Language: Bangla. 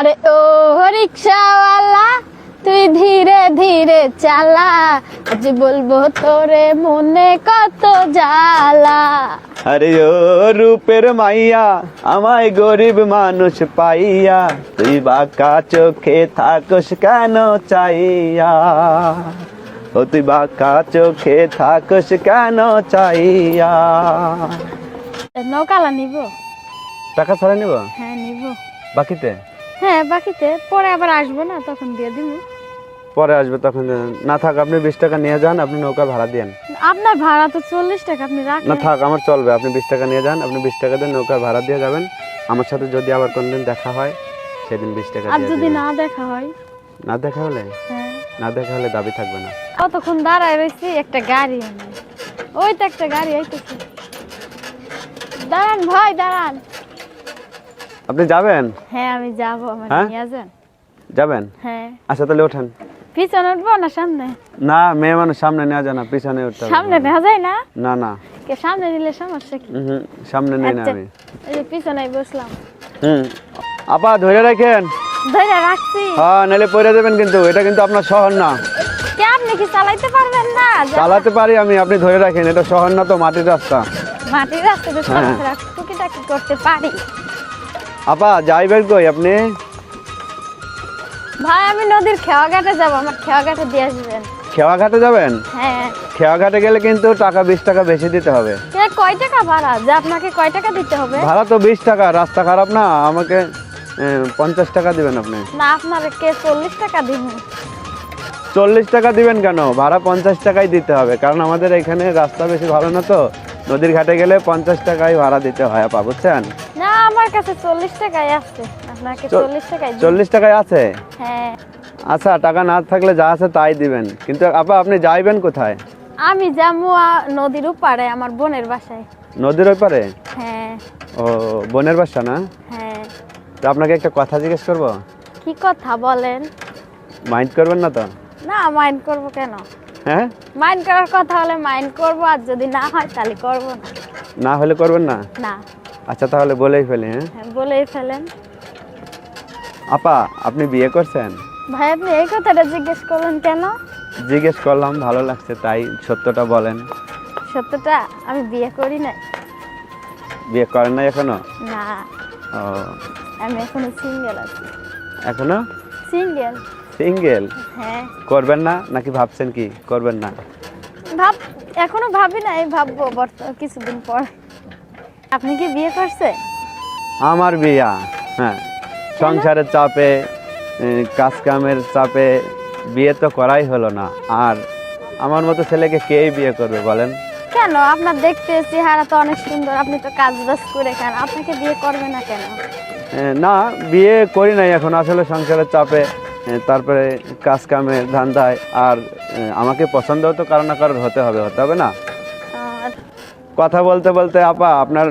আরে ও রিক্সাওয়ালা তুই ধীরে ধীরে চালা। আজ বলব তোরে মনে কত জ্বালা। আরে ও রূপের মাইয়া আমায় গরিব মানুষ পাইয়া তুই বাঁকা চোখে থাকস কেন চাইয়া? ও তুই বাঁকা চোখে থাকস কেন চাইয়া? নৌকালা নিব। টাকা ছাড়া নিব? হ্যাঁ নিব। বাকিতে? হ্যাঁ বাকিতে। পরে আবার আসব না তখন দিয়ে দিব। পরে আসবে তখন না থাক আপনি বিশ টাকা নিয়ে যান আপনি নৌকা ভাড়া দিয়েন আপনার ভাড়া তো চল্লিশ টাকা আপনি রাখেন। না থাক আমার চলবে। আপনি বিশ টাকা নিয়ে যান আপনি বিশ টাকা দিয়ে নৌকা ভাড়া দিয়ে যাবেন। আমার সাথে যদি আবার কোনদিন দেখা হয় সেদিন বিশ টাকা আর যদি না দেখা হয়? না দেখা হলে? হ্যাঁ। না দেখা হলে দাবি থাকবে না। কতক্ষণ দাঁড়ায় রয়েছি? একটা গাড়ি ওই তো একটা গাড়ি আইতেছে দাঁড়ান ভাই দাঁড়ান। আপনি যাবেন? হ্যাঁ আমি যাব আমার হ্যাঁ? নিয়ে যান যাবেন? হ্যাঁ। আচ্ছা তাহলে ওঠেন। পিছনে উঠবো না সামনে? না মেয়ে মানুষ সামনে নেওয়া যায় না পিছনে উঠতে সামনে নেওয়া যায় না? না না। কে সামনে নিলে সমস্যা কি? হুম সামনে নেই না আচ্ছা আমি। এই যে পিছনে বসলাম। হুম। আপা ধরে রাখেন। ধরে রাখছি। হ্যাঁ নাহলে পড়ে দেবেন কিন্তু এটা কিন্তু আপনার শহর না। কে আপনি কি চালাইতে পারবেন না? চালাতে পারি আমি আপনি ধরে রাখেন এটা শহর না তো মাটির রাস্তা। মাটির রাস্তাতে হ্যাঁ। চলাফেরা টুকিটাকি করতে পারি। আপা যাইবেন কই আপনি? ভাই আমি নদীর খেওয়া ঘাটে যাব আমার খেওয়া ঘাটে দিয়ে আসবেন। খেওয়া ঘাটে যাবেন? হ্যাঁ। খেওয়া ঘাটে গেলে কিন্তু টাকা বিশ টাকা বেশি দিতে হবে। কয় টাকা ভাড়া? যে আপনাকে কয় টাকা দিতে হবে? ভাড়া তো বিশ টাকা রাস্তা খারাপ না? আমাকে পঞ্চাশ টাকা দিবেন আপনি। না আপনার কে চল্লিশ টাকা দিব। চল্লিশ টাকা দিবেন কেন? ভাড়া পঞ্চাশ টাকাই দিতে হবে কারণ আমাদের এখানে রাস্তা বেশি ভালো না তো। নদীর ঘাটে গেলে পঞ্চাশ টাকাই ভাড়া দিতে হয় আপা বুঝছেন? আমার কাছে চল্লিশ টাকাই আছে। আপনাকে চল- চল্লিশ টাকাই দিব। চল্লিশ টাকায় আছে? হ্যাঁ। আচ্ছা টাকা না থাকলে যা আছে তাই দিবেন। কিন্তু আপা আপনি যাইবেন কোথায়? আমি যাব নদীর উপারে আমার বোনের বাসায়। নদীর ওই পারে হ্যাঁ। ও বোনের বাসা না? হ্যাঁ। তো আপনাকে একটা কথা জিজ্ঞেস করব? কি কথা বলেন? মাইন্ড করবেন না তো? না মাইন্ড করব কেন? হ্যাঁ? মাইন্ড করার কথা হলে মাইন্ড করব আর যদি না হয় তাহলে করব না। না হলে করবেন না? না। আচ্ছা তাহলে বলেই ফেলি হ্যাঁ? হ্যাঁ, বলেই ফেলেন। আপা আপনি বিয়ে করছেন? ভাই আপনি এই কথাটা জিজ্ঞেস করলেন কেন? জিজ্ঞেস করলাম ভালো লাগছে তাই সত্যটা বলেন। সত্যটা আমি বিয়ে করি না বিয়ে করেন না এখনও? না। ও। আমি এখনও সিঙ্গেল আছি। এখনও? সিঙ্গেল সিঙ্গেল হ্যাঁ। করবেন না নাকি ভাবছেন কি? করবেন না? ভাব এখনও ভাবি না এই ভাববো বর্তমান কিছুদিন পর। আপনি কি বিয়ে করছেন? আমার বিয়া হ্যাঁ। সংসারের চাপে এ, কাজ কামের চাপে বিয়ে তো করাই হলো না। আর আমার মতো ছেলেকে কেই বিয়ে করবে বলেন? কেন? আপনার দেখতে চেহারা তো অনেক সুন্দর। আপনি তো কাজ বাজ করে খান। আপনাকে বিয়ে করবে না কেন? না বিয়ে করি নাই এখন। আসলে সংসারের চাপে তারপরে কাজ কামের ধান্দায়। আর আমাকে পছন্দও তো কারও না কারোর হতে হবে হতে হবে না। কথা বলতে বলতে আপা আপনার